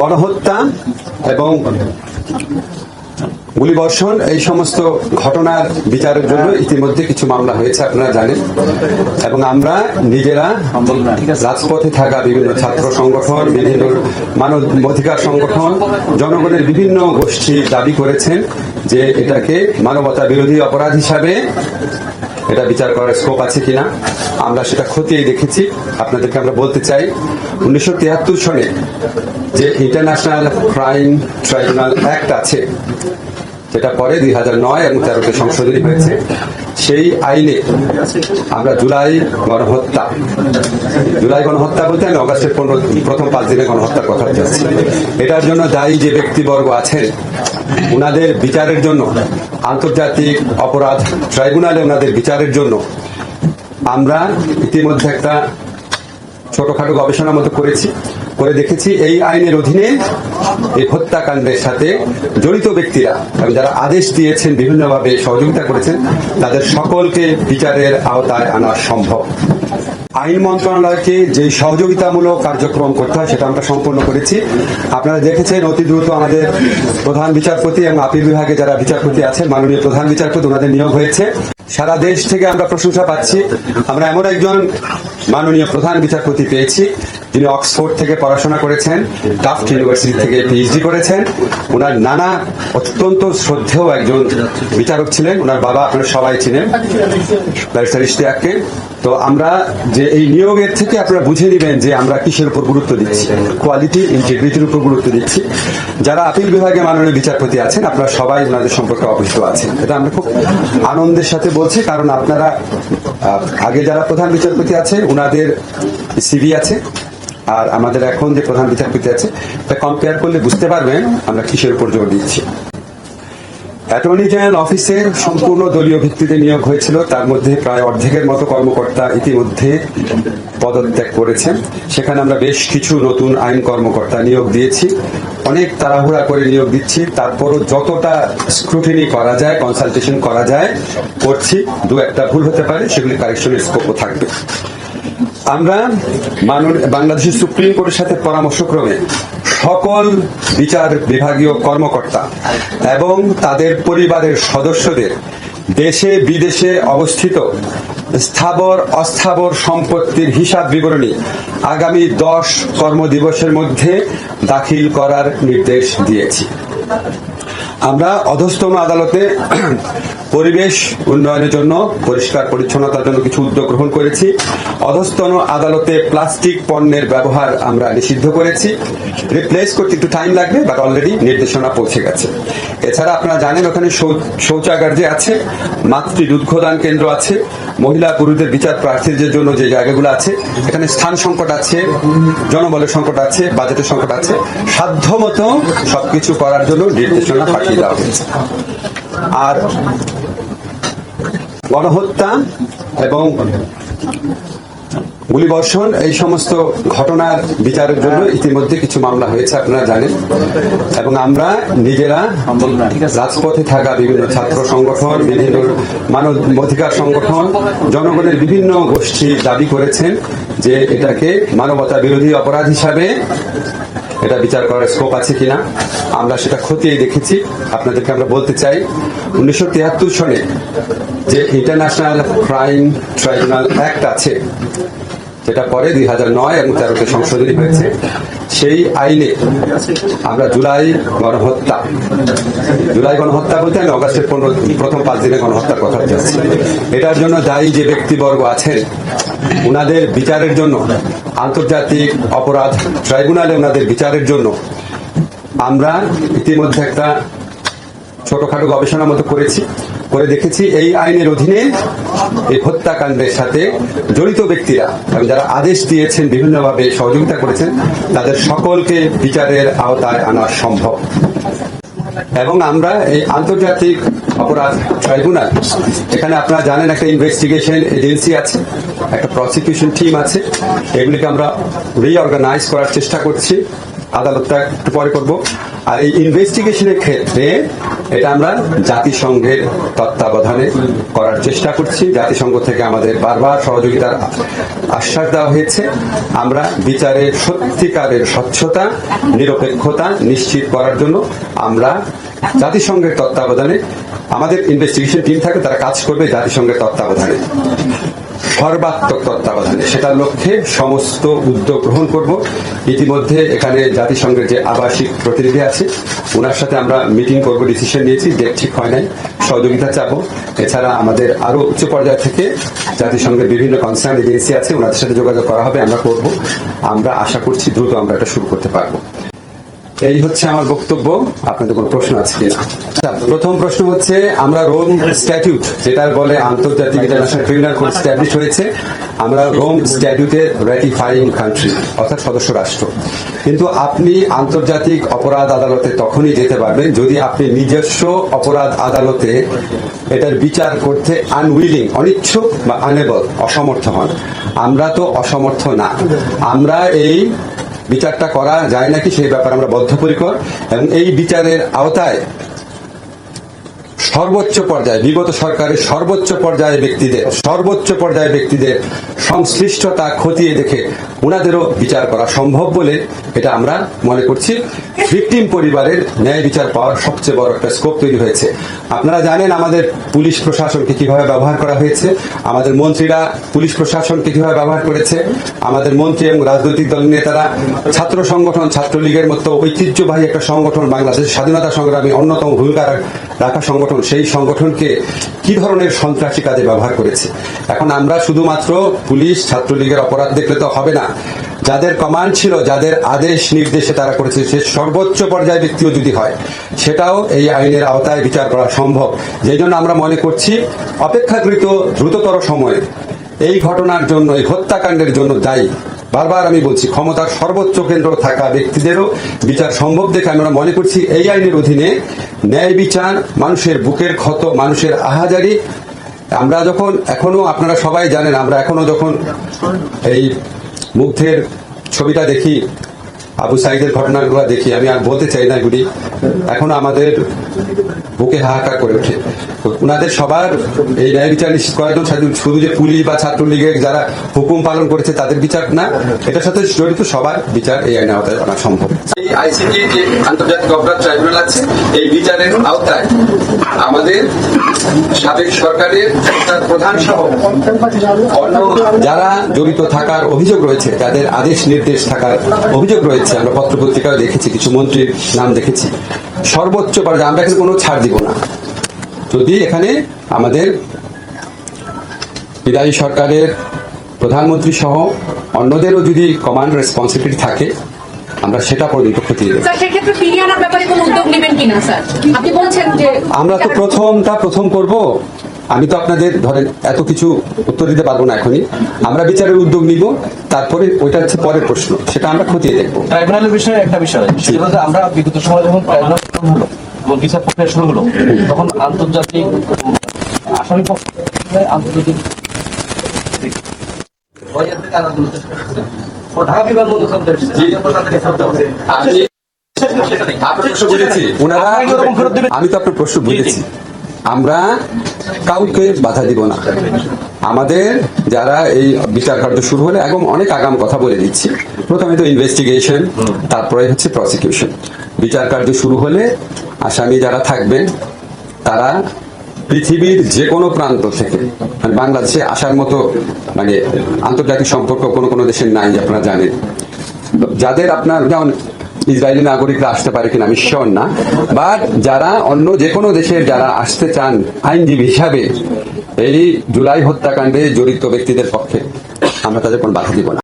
গণহত্যা এবং গুলিবর্ষণ, এই সমস্ত ঘটনার বিচারের জন্য ইতিমধ্যে কিছু মামলা হয়েছে, আপনারা জানেন। এবং আমরা নিজেরা রাজপথে থাকা বিভিন্ন ছাত্র সংগঠন, বিভিন্ন মানব অধিকার সংগঠন, জনগণের বিভিন্ন গোষ্ঠী দাবি করেছেন যে এটাকে মানবতা বিরোধী অপরাধ হিসাবে এটা বিচার করার স্কোপ আছে কিনা। আমরা সেটা খতিয়ে দেখেছি। আপনাদেরকে আমরা বলতে চাই, উনিশশো তিয়াত্তর সনে যে ইন্টারন্যাশনাল ক্রাইম ট্রাইব্যুনাল অ্যাক্ট আছে, যেটা পরে দুই হাজার নয় এবং তেরোতে সংশোধনী হয়েছে, সেই আইনে আমরা জুলাই গণহত্যা জুলাই গণহত্যা বলতে আমি অগাস্টের পনেরো, প্রথম পাঁচ দিনে গণহত্যার কথা যাচ্ছি এটার জন্য দায়ী যে ব্যক্তিবর্গ আছেন, উনাদের বিচারের জন্য আন্তর্জাতিক অপরাধ ট্রাইব্যুনালে ওনাদের বিচারের জন্য আমরা ইতিমধ্যে একটা ছোটখাটো গবেষণার মতো করেছি। করে দেখেছি, এই আইনের অধীনে এই হত্যাকাণ্ডের সাথে জড়িত ব্যক্তিরা এবং যারা আদেশ দিয়েছেন, বিভিন্নভাবে সহযোগিতা করেছেন, তাদের সকলকে বিচারের আওতায় আনা সম্ভব। আইন মন্ত্রণালয়কে যে সহযোগিতামূলক কার্যক্রম করতে হয়, সেটা আমরা সম্পন্ন করেছি। আপনারা দেখেছেন, অতি দ্রুত আমাদের প্রধান বিচারপতি এবং আপিল বিভাগে যারা বিচারপতি আছেন, মাননীয় প্রধান বিচারপতি, ওনাদের নিয়োগ হয়েছে। সারা দেশ থেকে আমরা প্রশংসা পাচ্ছি। আমরা এমন একজন মাননীয় প্রধান বিচারপতি পেয়েছি। যিনি অক্সফোর্ড থেকে পড়াশোনা করেছেন টাফট ইউনিভার্সিটি থেকে পিএইচডি করেছেন ওনার নানা অত্যন্ত শ্রদ্ধেয় একজন বিচারক ছিলেন ওনার বাবা আপনারা সবাই ছিলেন ব্যারিস্টার ইশতিয়াককে। তো আমরা যে এই নিয়োগের থেকে আপনারা বুঝে নেবেন যে আমরা কিসের উপর গুরুত্ব দিচ্ছি কোয়ালিটি ইন্টিগ্রিটির উপর গুরুত্ব দিচ্ছি। যারা আপিল বিভাগে মাননীয় বিচারপতি আছেন, আপনারা সবাই ওনাদের সম্পর্কে অবহিত আছেন। এটা আমরা খুব আনন্দের সাথে বলছি, কারণ আপনারা আগে যারা প্রধান বিচারপতি আছে ওনাদের সিভি আছে। আর আমাদের এখন যে প্রধান বিচারপতি আছে, তা কম্পেয়ার করলে বুঝতে পারবেন আমরা কিসের উপর জোর দিচ্ছি। অ্যাটর্নি জেনারেল অফিসে সম্পূর্ণ দলীয় ভিত্তিতে নিয়োগ হয়েছিল, তার মধ্যে প্রায় অর্ধেকের মতো কর্মকর্তা ইতিমধ্যে পদত্যাগ করেছেন। সেখানে আমরা বেশ কিছু নতুন আইন কর্মকর্তা নিয়োগ দিয়েছি। অনেক তাড়াহুড়া করে নিয়োগ দিচ্ছি, তারপরও যতটা স্ক্রুটিনি করা যায় কনসালটেশন করা যায়, করছি। দু একটা ভুল হতে পারে, সেগুলি কারেকশনের স্কোপও থাকবে। আমরা বাংলাদেশের সুপ্রিম কোর্টের সাথে পরামর্শক্রমে সকল বিচার বিভাগীয় কর্মকর্তা এবং তাদের পরিবারের সদস্যদের দেশে বিদেশে অবস্থিত স্থাবর অস্থাবর সম্পত্তির হিসাব বিবরণী আগামী দশ কর্মদিবসের মধ্যে দাখিল করার নির্দেশ দিয়েছি। আমরা অধস্তম আদালতে পরিবেশ উন্নয়নের জন্য, পরিষ্কার পরিচ্ছন্নতার জন্য কিছু উদ্যোগ গ্রহণ করেছি। অধস্তন আদালতে প্লাস্টিক পণ্যের ব্যবহার আমরা নিষিদ্ধ করেছি। রিপ্লেস করতে একটু টাইম লাগবে বাট অলরেডি নির্দেশনা পৌঁছে গেছে। এছাড়া আপনারা জানেন ওখানে শৌচাগার যে আছে, মাতৃ দুগ্ধদান কেন্দ্র আছে, মহিলা পুরুষদের বিচার প্রার্থীদের জন্য যে জায়গাগুলো আছে, এখানে স্থান সংকট আছে, জনবলের সংকট আছে, বাজেটের সংকট আছে, সাধ্যমতো সবকিছু করার জন্য নির্দেশনা পাঠিয়ে দেওয়া হয়েছে। আর গণহত্যা এবং গুলিবর্ষণ, এই সমস্ত ঘটনার বিচারের জন্য ইতিমধ্যে কিছু মামলা হয়েছে, আপনারা জানেন। এবং আমরা নিজেরা রাজপথে থাকা বিভিন্ন ছাত্র সংগঠন, বিভিন্ন মানব অধিকার সংগঠন, জনগণের বিভিন্ন গোষ্ঠী দাবি করেছেন যে এটাকে মানবতা বিরোধী অপরাধ হিসাবে এটা বিচার করার স্কোপ আছে কিনা। আমরা সেটা খতিয়ে দেখেছি। আপনাদেরকে আমরা বলতে চাই, উনিশশো তিয়াত্তর সনে যে ইন্টারন্যাশনাল ক্রাইম ট্রাইব্যুনাল অ্যাক্ট আছে যেটা পরে দুই হাজার নয় এবং তেরোতে সংশোধনী হয়েছে, সেই আইনে আমরা জুলাই গণহত্যা জুলাই গণহত্যা বলতে আমি অগাস্টের পনেরো, প্রথম পাঁচ দিনে গণহত্যার কথা যাচ্ছি এটার জন্য দায়ী যে ব্যক্তিবর্গ আছেন, উনাদের বিচারের জন্য, আন্তর্জাতিক অপরাধ ট্রাইব্যুনালে ওনাদের বিচারের জন্য, আমরা ইতিমধ্যে একটা ছোটখাটো গবেষণার মতো করেছি, করে দেখেছি, এই আইনের অধীনে এই হত্যাকাণ্ডের সাথে জড়িত ব্যক্তিরা যারা আদেশ দিয়েছেন, বিভিন্নভাবে সহযোগিতা করেছেন, তাদের সকলকে বিচারের আওতায় আনা সম্ভব। এবং আমরা এই আন্তর্জাতিক অপরাধ ট্রাইব্যুনাল, এখানে আপনারা জানেন একটা ইনভেস্টিগেশন এজেন্সি আছে, একটা প্রসিকিউশন টিম আছে, এগুলিকে আমরা রিঅর্গানাইজ করার চেষ্টা করছি, আদালতটা একটু পরে করব। আর এই ইনভেস্টিগেশনের ক্ষেত্রে এটা আমরা জাতিসংঘের তত্ত্বাবধানে করার চেষ্টা করছি। জাতিসংঘ থেকে আমাদের বারবার সহযোগিতার আশ্বাস দেওয়া হয়েছে। আমরা বিচারের সত্যিকারের স্বচ্ছতা, নিরপেক্ষতা নিশ্চিত করার জন্য আমরা জাতিসংঘের তত্ত্বাবধানে আমাদের ইনভেস্টিগেশন টিম থাকে, তারা কাজ করবে জাতিসংঘের তত্ত্বাবধানে। সর্বাত্মক তত্ত্বাবধানে। সেটার লক্ষ্যে সমস্ত উদ্যোগ গ্রহণ করব। ইতিমধ্যে এখানে জাতিসংঘের যে আবাসিক প্রতিনিধি আছে ওনার সাথে আমরা মিটিং করব, ডিসিশন নিয়েছি, ডেট ঠিক হয় নাই, সহযোগিতা চাবো। এছাড়া আমাদের আরও উচ্চ পর্যায় থেকে জাতিসংঘের বিভিন্ন কনসার্ন এজেন্সি আছে ওনাদের সাথে যোগাযোগ করা হবে, আমরা করব। আমরা আশা করছি দ্রুত আমরা এটা শুরু করতে পারব। এই হচ্ছে আমার বক্তব্য। আপনাদের কোনো প্রশ্ন আছে কিনা? আচ্ছা, প্রথম প্রশ্ন হচ্ছে আমরা রোম স্ট্যাটিউট যেটা বলে আন্তর্জাতিক ইন্টারন্যাশনাল ক্রিমিনাল কোর্ট স্ট্যাবলিশ হয়েছে আমরা রোম স্ট্যাটিউটের র্যাটিফাইং কান্ট্রি অর্থাৎ সদস্য রাষ্ট্র। কিন্তু আপনি আন্তর্জাতিক অপরাধ আদালতে তখনই যেতে পারবেন যদি আপনি নিজস্ব অপরাধ আদালতে এটার বিচার করতে আনউইলিং অনিচ্ছুক বা আনেবল অসমর্থ হন। আমরা তো অসমর্থ না। আমরা এই বিচারটা করা যায় নাকি সেই ব্যাপারে আমরা বদ্ধপরিকর। এবং এই বিচারের আওতায় সর্বোচ্চ পর্যায়ে, বিগত সরকারের সর্বোচ্চ পর্যায়ে ব্যক্তিদের, সর্বোচ্চ পর্যায়ে ব্যক্তিদের সংশ্লিষ্টতা খতিয়ে দেখে ওনাদেরও বিচার করা সম্ভব বলে এটা আমরা মনে করছি। ভিকটিম পরিবারের ন্যায় বিচার পাওয়ার সবচেয়ে বড় একটা স্কোপ তৈরি হয়েছে। আপনারা জানেন আমাদের পুলিশ প্রশাসনকে কীভাবে ব্যবহার করা হয়েছে, আমাদের মন্ত্রীরা পুলিশ প্রশাসনকে কীভাবে ব্যবহার করেছে, আমাদের মন্ত্রী এবং রাজনৈতিক দল নেতারা ছাত্র সংগঠন, ছাত্রলীগের মতো ঐতিহ্যবাহী একটা সংগঠন, বাংলাদেশের স্বাধীনতা সংগ্রামে অন্যতম ভূমিকা রাখা সংগঠন সেই সংগঠনকে কি ধরনের সন্ত্রাসী কাজে ব্যবহার করেছে? এখন আমরা শুধুমাত্র পুলিশ, ছাত্রলীগের অপরাধ দেখলে তো হবে না। যাদের কমান্ড ছিল, যাদের আদেশ নির্দেশে তারা করেছে, সে সর্বোচ্চ পর্যায়ে ব্যক্তিও যদি হয়, সেটাও এই আইনের আওতায় বিচার করা সম্ভব। যেই জন্য আমরা মনে করছি, অপেক্ষাকৃত দ্রুততর সময়ে এই ঘটনার জন্য, এই হত্যাকাণ্ডের জন্য দায়ী। বারবার আমি বলছি, ক্ষমতার সর্বোচ্চ কেন্দ্র থাকা ব্যক্তিদেরও বিচার সম্ভব দেখে আমরা মনে করছি এই আইনের অধীনে ন্যায় বিচার, মানুষের বুকের ক্ষত, মানুষের আহাজারি। আমরা যখন এখনও, আপনারা সবাই জানেন, আমরা এখনও যখন এই মুগ্ধের ছবিটা দেখি আবু সাইদের ঘটনাগুলো দেখি। আমি আর বলতে চাই না এগুলি। এখন আমাদের বুকে হাহাকার করে ওঠে। তো উনাদের সবার এই ন্যায় বিচার নিশ্চিত করার জন্য শুধু- যে পুলিশ বা ছাত্রলীগের যারা হুকুম পালন করেছে তাদের বিচার না এটার সাথে জড়িত সবার বিচার এই আইনের আওতায় আনা সম্ভব। এই আইসিটি যে আন্তর্জাতিক অপরাধ ট্রাইব্যুনাল আছে এই বিচারের আওতায় আমাদের সাবেক সরকারের প্রধান সহ যারা জড়িত থাকার অভিযোগ রয়েছে যাদের আদেশ নির্দেশ থাকার অভিযোগ রয়েছে আমরা পত্রপত্রিকায় দেখেছি কিছু মন্ত্রীর নাম দেখেছি। সর্বোচ্চ পর্যায়ে আমরা এখানে কোনো ছাড় দিব না। যদি এখানে আমাদের বিদায়ী সরকারের প্রধানমন্ত্রী সহ অন্যদেরও যদি কমান্ড রেসপন্সিবিলিটি থাকে আমরা সেটা পর্যন্ত খতিয়ে দেব। যে আমরা তো প্রথমটা প্রথম করব। আমি তো আপনাদের ধরেন এত কিছু উত্তর দিতে পারব না এখনই। আমরা বিচারের উদ্যোগ নিব তারপরে ওইটা হচ্ছে পরের প্রশ্ন সেটা আমরা খতিয়ে দেখব। ট্রাইব্যুনালের বিষয়ে একটা বিষয় সেটা হচ্ছে আমরা বিগত সময় যখন ট্রাইব্যুনাল হলো এবং বিচার প্রক্রিয়া শুরু হলো তখন আন্তর্জাতিক আসামি পক্ষ আন্তর্জাতিক? ঢাকা? আমি তো আপনার প্রশ্ন বুঝেছি। আমরা কাউকে বাধা দিব না। আমাদের যারা এই বিচার কার্য শুরু হলে একদম অনেক আগাম কথা বলে দিচ্ছি, প্রথমে তো ইনভেস্টিগেশন তারপরে হচ্ছে প্রসিকিউশন বিচার কার্য শুরু হলে আসামি যারা থাকবেন, তারা পৃথিবীর যে কোনো প্রান্ত থেকে মানে বাংলাদেশে আসার মতো মানে আন্তর্জাতিক সম্পর্ক কোনো কোনো দেশের নাই, আপনারা জানেন। যাদের আপনার যেমন ইসরায়েলি নাগরিকরা আসতে পারে কিনা, আমি শিওর না। বাট যারা অন্য যে কোনো দেশের যারা আসতে চান, আইনজীবী হিসাবে, এই জুলাই হত্যাকাণ্ডে জড়িত ব্যক্তিদের পক্ষে, আমরা তাদের কোনো বাধা দিব না।